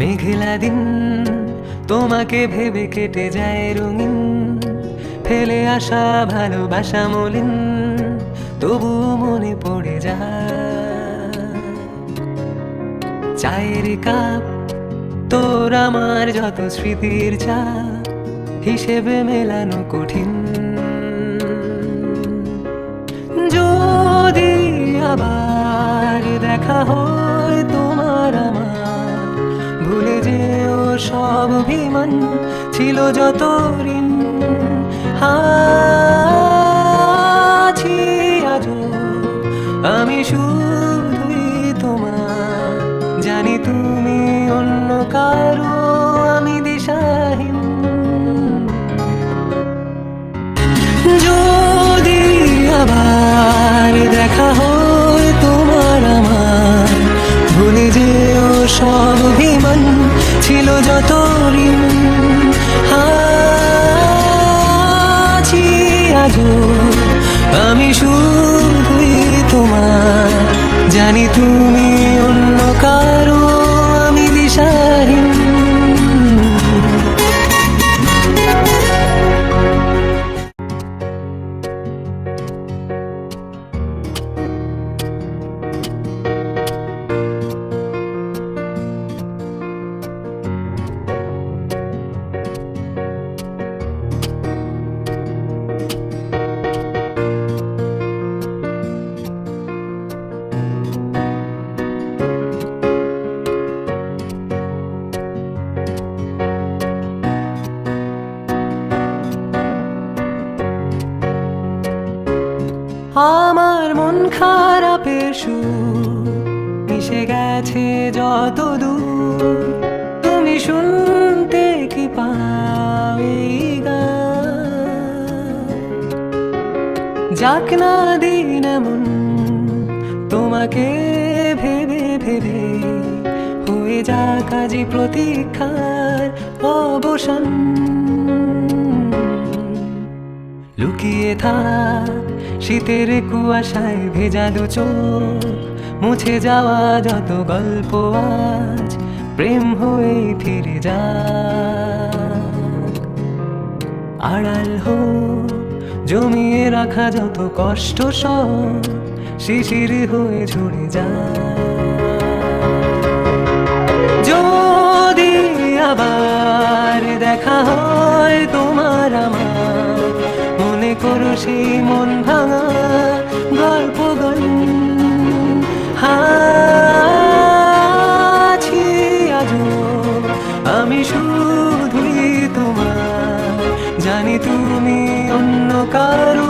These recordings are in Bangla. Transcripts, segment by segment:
মেঘলা দিন, তোমাকে ভেবে কেটে যায় রঙিন। ফেলে আসা ভালোবাসা মলিন তবু মনে পড়ে যায়। চায়ের কাপ, তোর আমার যত স্মৃতির চা হিসেবে মেলানো কঠিন। যদি আবার দেখা হয় সব অভিমান ছিল যত ঋণ। আছি আজও, আমি শুধুই তোমার। জানি তুমি অন্য কারও, আমি দিশাহীন। যদি আবার দেখা হয় তোমার আমার, ভুলে যেও সব যত ঋণ আছি আজও আমি শুধুই তোমার। জানি তুমি অন্য কারও আমার মন খারাপের সুর, মিশে গেছে যত দূর। তুমি শুনতে কি এই যাক না দিন এমন, তোমাকে ভেবে ভেবে, হয়ে যাক আজি প্রতীক্ষার অবসান। লুকিয়ে থাক শীতের কুয়াশায় ভেজা দু মুছে যাওয়া যত গল্প আজ, প্রেম হয়ে ফিরে যা। আড়াল হো জমিয়ে রাখা যত কষ্ট সব, শিশির হয়ে ঝরে যা। যদি আবার দেখা হয় সেই মন ভাঙা গল্প গান আছি আজ আমি শুধুই তোমার। জানি তুমি অন্য কারও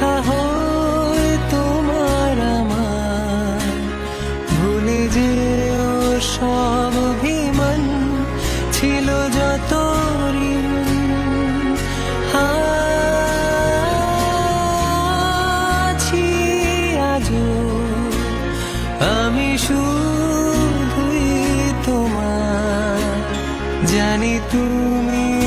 দেখা হয় তোমার আমার। ভুলে যেও সব অভিমান ছিল যত আমি তোমার। জানি তুমি